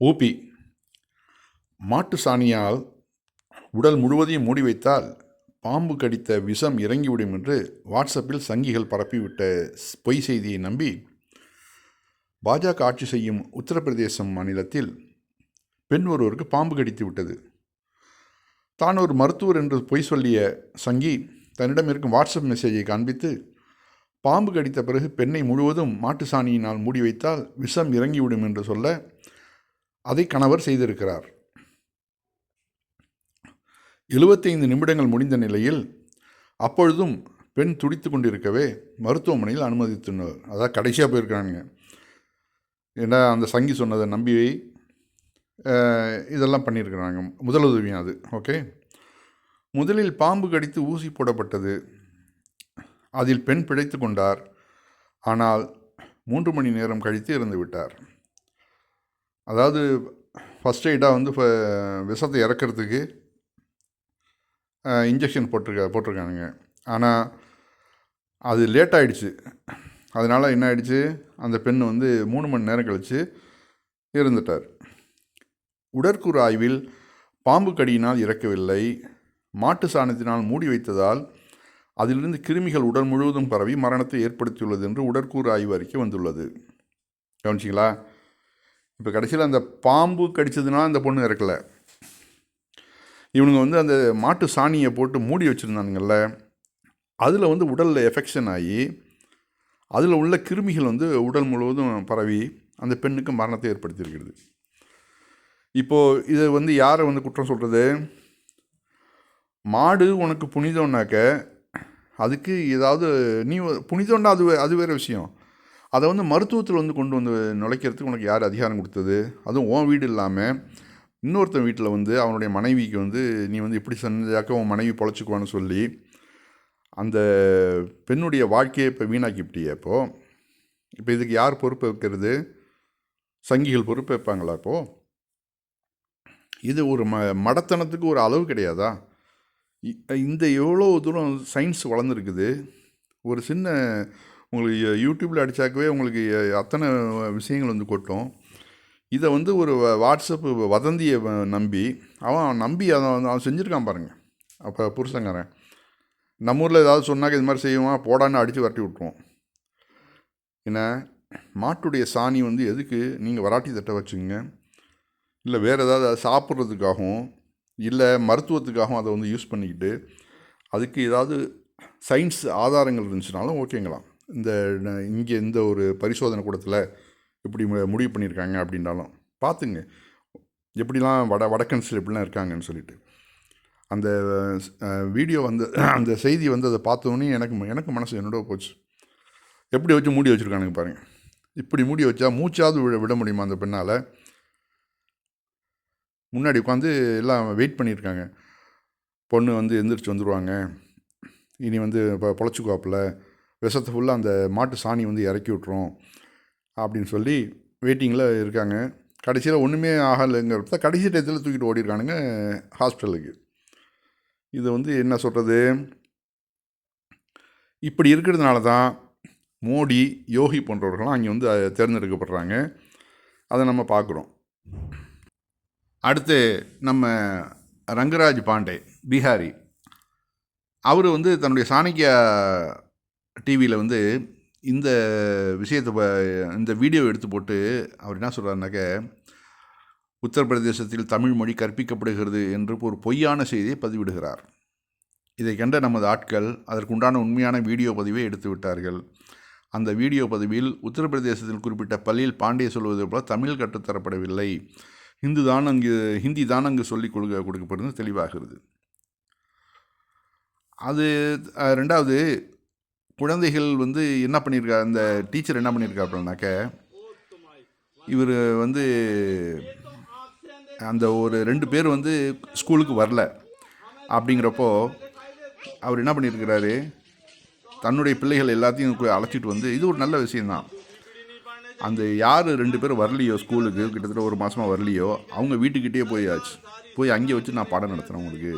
UP மாட்டு சாணியால் உடல் முழுவதையும் மூடி வைத்தால் பாம்பு கடித்த விஷம் இறங்கிவிடும் என்று வாட்ஸ்அப்பில் சங்கிகள் பரப்பிவிட்ட பொய் செய்தியை நம்பி பாஜக ஆட்சி செய்யும் உத்தரப்பிரதேசம் மாநிலத்தில் பெண் ஒருவருக்கு பாம்பு கடித்து விட்டது. தான் ஒரு மருத்துவர் என்று பொய் சொல்லிய சங்கி தன்னிடம் இருக்கும் வாட்ஸ்அப் மெசேஜை காண்பித்து பாம்பு கடித்த பிறகு பெண்ணை முழுவதும் மாட்டு சாணியினால் மூடி வைத்தால் விஷம் இறங்கிவிடும் என்று சொல்ல அதை கணவர் செய்திருக்கிறார். எழுபத்தைந்து நிமிடங்கள் முடிந்த நிலையில் அப்பொழுதும் பெண் துடித்து கொண்டிருக்கவே மருத்துவமனையில் அனுமதித்துனர் அதாவது கடைசியாக போயிருக்கிறானுங்க. ஏன்னா அந்த சங்கி சொன்னதை நம்பி இதெல்லாம் பண்ணியிருக்கிறாங்க. முதலுதவியும் அது. ஓகே? முதலில் பாம்பு கடித்து ஊசி போடப்பட்டது. அதில் பெண் பிழைத்து கொண்டார். ஆனால் மூன்று மணி நேரம் கழித்து இறந்து விட்டார் அதாவது ஃபஸ்ட் எய்டாக வந்து இப்போ விஷத்தை இறக்கிறதுக்கு இன்ஜெக்ஷன் போட்டிருக்க போட்டிருக்கானுங்க. ஆனால் அது லேட் ஆகிடுச்சு அதனால் என்ன ஆயிடுச்சு? அந்த பெண் வந்து மூணு மணி நேரம் கழித்து இருந்துட்டார் உடற்கூறு ஆய்வில் பாம்பு கடியினால் இறக்கவில்லை. மாட்டு சாணத்தினால் மூடி வைத்ததால் அதிலிருந்து கிருமிகள் உடல் முழுவதும் பரவி மரணத்தை ஏற்படுத்தியுள்ளது என்று உடற்கூறு ஆய்வு அறிக்கை வந்துள்ளது. கவனிச்சிங்களா? இப்போ கடைசியில் அந்த பாம்பு கடிச்சதுனால அந்த பொண்ணு இறக்கலை. இவனுங்க வந்து அந்த மாட்டு சாணியை போட்டு மூடி வச்சுருந்தானுங்கள்ல அதில் வந்து உடலில் எஃபெக்ஷன் ஆகி அதில் உள்ள கிருமிகள் வந்து உடல் முழுவதும் பரவி அந்த பெண்ணுக்கு மரணத்தை ஏற்படுத்தியிருக்கிறது. இப்போது இதை வந்து யாரை வந்து குற்றம் சொல்கிறது மாடு உனக்கு புனிதம்னாக்க அதுக்கு ஏதாவது நீ புனிதம்னா அது வே- அது வேறு விஷயம். அதை வந்து மருத்துவத்தில் வந்து கொண்டு வந்து நுழைக்கிறதுக்கு உனக்கு யார் அதிகாரம் கொடுத்தது? அதுவும் உன் வீடு இல்லாமல் இன்னொருத்தன் வீட்டில் வந்து அவனுடைய மனைவிக்கு வந்து நீ வந்து இப்படி செஞ்சாக்க உன் மனைவி பொழைச்சிக்குவான்னு சொல்லி அந்த பெண்ணுடைய வாழ்க்கையை இப்போ வீணாக்கிவிட்டியே இப்போது இப்போ இதுக்கு யார் பொறுப்பு வைக்கிறது? சங்கிகள் பொறுப்பு வைப்பாங்களா இப்போது இது ஒரு ம மடத்தனத்துக்கு ஒரு அளவு கிடையாதா? இந்த எவ்வளோ தூரம் சயின்ஸ் வளர்ந்துருக்குது. ஒரு சின்ன உங்களுக்கு யூடியூப்பில் அடித்தாக்கவே உங்களுக்கு அத்தனை விஷயங்கள் வந்து கொட்டும். இதை வந்து ஒரு வாட்ஸ்அப்பு வதந்தியை வ- நம்பி அவன் நம்பி அதை வந்து அவன் செஞ்சுருக்கான் பாருங்கள் அப்போ புருஷங்காரன் நம்ம ஊரில் ஏதாவது சொன்னாக்க இது மாதிரி செய்வான் போடான்னு அடித்து வரட்டி விட்ருவோம் என்ன? மாட்டுடைய சாணி வந்து எதுக்கு? நீங்கள் வராட்டி தட்ட வச்சுங்க இல்லை வேறு ஏதாவது அதை சாப்பிட்றதுக்காகவும் இல்லை மருத்துவத்துக்காகவும் அதை வந்து யூஸ் பண்ணிக்கிட்டு அதுக்கு ஏதாவது சயின்ஸ் ஆதாரங்கள் இருந்துச்சுனாலும் ஓகேங்களாம். இந்த இங்கே இந்த ஒரு பரிசோதனை கூடத்தில் இப்படி மு- முடிவு பண்ணியிருக்காங்க அப்படின்னாலும் பார்த்துங்க. எப்படிலாம் வட வடக்கன்ஸில் எப்படிலாம் இருக்காங்கன்னு சொல்லிட்டு. அந்த வீடியோ வந்து அந்த செய்தி வந்து அதை பார்த்தோன்னே எனக்கு ம- எனக்கு மனசு என்னோட போச்சு. எப்படி வச்சு மூடி வச்சுருக்கானுங்க பாருங்கள் இப்படி மூடி வச்சா மூச்சாவது விட விட முடியுமா அந்த பெண்ணால்? முன்னாடி உட்காந்து எல்லாம் வெயிட் பண்ணியிருக்காங்க. பொண்ணு வந்து எந்திரிச்சு வந்துடுவாங்க இனி வந்து இப்போ பொழைச்சிக்குவாப்பில். விஷத்தை ஃபுல்லாக அந்த மாட்டு சாணி வந்து இறக்கி விட்றோம் அப்படின்னு சொல்லி வெயிட்டிங்கில் இருக்காங்க. கடைசியில் ஒன்றுமே ஆகலைங்கிறத கடைசி டயத்தில் தூக்கிட்டு ஓடிருக்கானுங்க ஹாஸ்பிட்டலுக்கு இது வந்து என்ன சொல்கிறது இப்படி இருக்கிறதுனால தான் மோடி யோகி போன்றவர்கள்லாம் அங்கே வந்து தேர்ந்தெடுக்கப்படுறாங்க. அதை நம்ம பார்க்குறோம். அடுத்து நம்ம ரங்கராஜ் பாண்டே பீகாரி. அவர் வந்து தன்னுடைய சாணக்கியா டிவியில் வந்து இந்த விஷயத்தை ப- இந்த வீடியோ எடுத்து போட்டு அவர் என்ன சொல்கிறாருனாக்க உத்தரப்பிரதேசத்தில் தமிழ் மொழி கற்பிக்கப்படுகிறது என்று ஒரு பொய்யான செய்தியை பதிவிடுகிறார். இதை கண்ட நமது ஆட்கள் அதற்குண்டான உண்மையான வீடியோ பதிவை எடுத்து விட்டார்கள். அந்த வீடியோ பதிவில் உத்தரப்பிரதேசத்தில் குறிப்பிட்ட பள்ளியில் பாண்டிய சொல்வது போல தமிழ் கற்றுத்தரப்படவில்லை ஹிந்து தான் அங்கு ஹிந்தி தான் அங்கு சொல்லிக் கொடுக்க கொடுக்கப்படுறது தெளிவாகிறது. அது ரெண்டாவது குழந்தைகள் வந்து என்ன பண்ணியிருக்கா அந்த டீச்சர் என்ன பண்ணியிருக்காப்புலனாக்க இவர் வந்து அந்த ஒரு ரெண்டு பேர் வந்து ஸ்கூலுக்கு வரல. அப்படிங்கிறப்போ அவர் என்ன பண்ணியிருக்கிறாரு தன்னுடைய பிள்ளைகள் எல்லாத்தையும் அழைச்சிட்டு வந்து இது ஒரு நல்ல விஷயந்தான். அந்த யார் ரெண்டு பேரும் வரலையோ ஸ்கூலுக்கு கிட்டத்தட்ட ஒரு மாதமாக வரலையோ அவங்க வீட்டுக்கிட்டே போயாச்சு. போய் அங்கே வச்சு நான் பாடம் நடத்துகிறேன் உங்களுக்கு.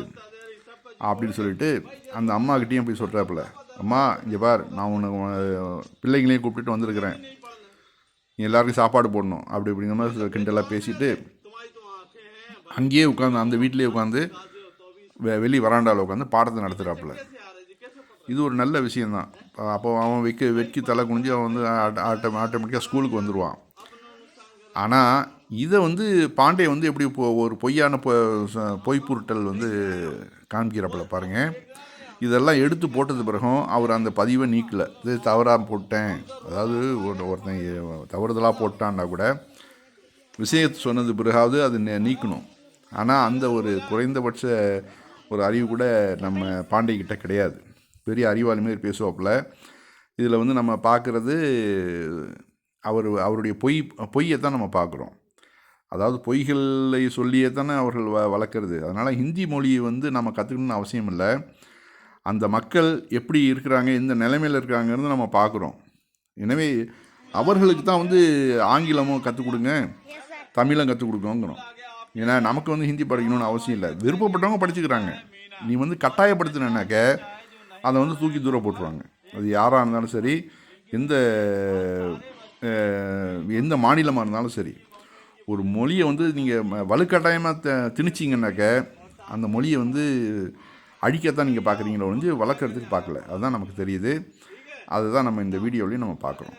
அப்படின்னு சொல்லிட்டு அந்த அம்மாக்கிட்டேயும் போய் சொல்கிறாப்புல அம்மா இங்கே பார் நான் உனக்கு பிள்ளைங்களையும் கூப்பிட்டுட்டு வந்திருக்கிறேன். நீ எல்லாருக்கும் சாப்பாடு போடணும். அப்படி அப்படிங்கிற மாதிரி கிண்டெல்லாம் பேசிட்டு அங்கேயே உட்காந்து அந்த வீட்டிலேயே உட்காந்து வெ வெளி வராண்டாவில் உட்காந்து பாடத்தை நடத்துகிறாப்புல இது ஒரு நல்ல விஷயந்தான் அப்போ அவன் வைக்க வெட்கி தலை குனிஞ்சு அவன் வந்து ஆட்டோ ஆட்டோமேட்டிக்காக ஸ்கூலுக்கு வந்துடுவான் ஆனால் இதை வந்து பாண்டே வந்து எப்படி ஒரு பொய்யான பொ ச- பொய் பொருட்டல் வந்து காமிக்கிறப்பல பாருங்கள் இதெல்லாம் எடுத்து போட்டது பிறகும் அவர் அந்த பதிவை நீக்கலை. இது தவறாக போட்டேன். அதாவது ஒருத்தன் தவறுதலாக போட்டான்னா கூட விஷயத்தை சொன்னது பிறகாவது அது நீக்கணும். ஆனால் அந்த ஒரு குறைந்தபட்ச ஒரு அறிவு கூட நம்ம பாண்டிகிட்ட கிடையாது. பெரிய அறிவாளி மாதிரி பேசுவாப்புல. இதில் வந்து நம்ம பார்க்குறது அவர் அவருடைய பொய் பொய்யை தான் நம்ம பார்க்குறோம் அதாவது பொய்களை சொல்லியே தானே அவர்கள் வ வளர்க்குறது. அதனால் ஹிந்தி மொழியை வந்து நம்ம கற்றுக்கணும்னு அவசியம் இல்லை. அந்த மக்கள் எப்படி இருக்கிறாங்க எந்த நிலைமையில் இருக்காங்கிறது நம்ம பார்க்குறோம் எனவே அவர்களுக்கு தான் வந்து ஆங்கிலமும் கற்றுக் கொடுங்க தமிழும் கற்றுக் கொடுக்கோங்கிறோம் ஏன்னா நமக்கு வந்து ஹிந்தி படிக்கணும்னு அவசியம் இல்லை. விருப்பப்பட்டவங்க படிச்சுக்கிறாங்க. நீ வந்து கட்டாயப்படுத்தினாக்க அதை வந்து தூக்கி தூரம் போட்டுருவாங்க. அது யாராக இருந்தாலும் சரி எந்த எந்த மாநிலமாக இருந்தாலும் சரி. ஒரு மொழியை வந்து நீங்கள் வலுக்கட்டாயமாக த திணிச்சிங்கனாக்க அந்த மொழியை வந்து அழிக்கத்தான் நீங்கள் பார்க்குறீங்களோ வந்து வளர்க்குறதுக்கு பார்க்கல அதுதான் நமக்கு தெரியுது. அதுதான் நம்ம இந்த வீடியோலையும் நம்ம பார்க்குறோம்